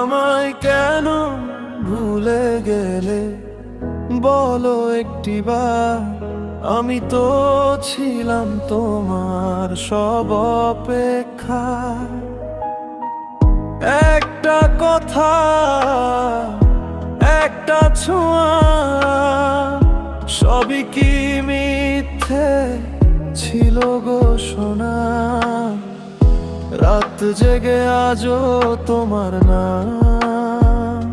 আমায় কেন ভুলে গেলে? বলো একটি বা আমি তো ছিলাম তোমার সব অপেক্ষা। একটা কথা, একটা ছোঁয়া, সবই কি মিথ্যে ছিল গো রাত জেগে আজও তোমার নাম।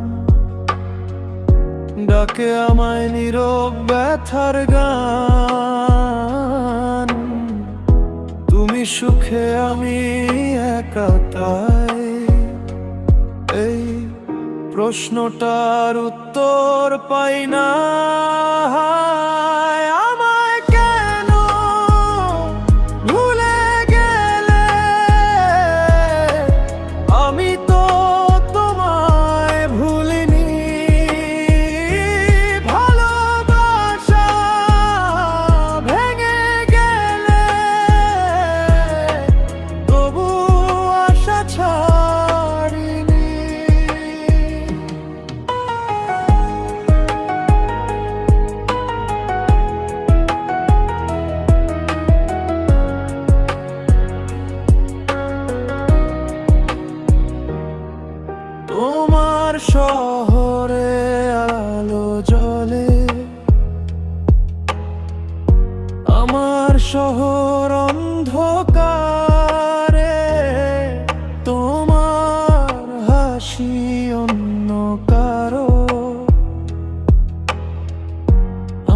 ডাকে আমায় নীরব ব্যথার গান। তুমি সুখে আমি একা তাই। এই প্রশ্নটার উত্তর পাই না শহরে আলো জ্বলে। আমার শহর অন্ধকারে, তোমার হাসি অন্য কারও।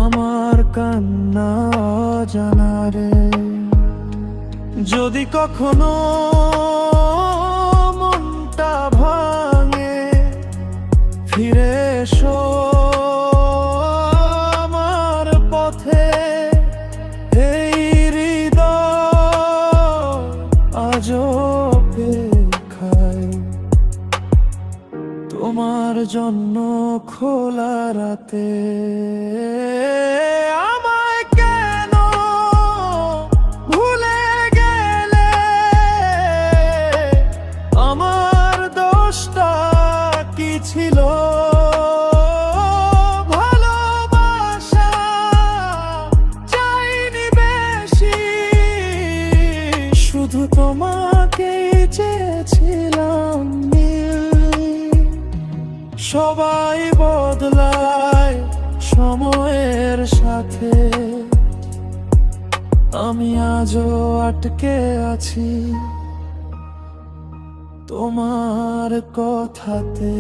আমার কান্না জানারে যদি কখনো এসো আমার পথে। এই হৃদয় আজ খাই তোমার জন্য খোলা রাতে শুধু তোমাকে চেয়েছিলাম সবাই বদলায় সময়ের সাথে। আমি আজও আটকে আছি তোমার কথাতে।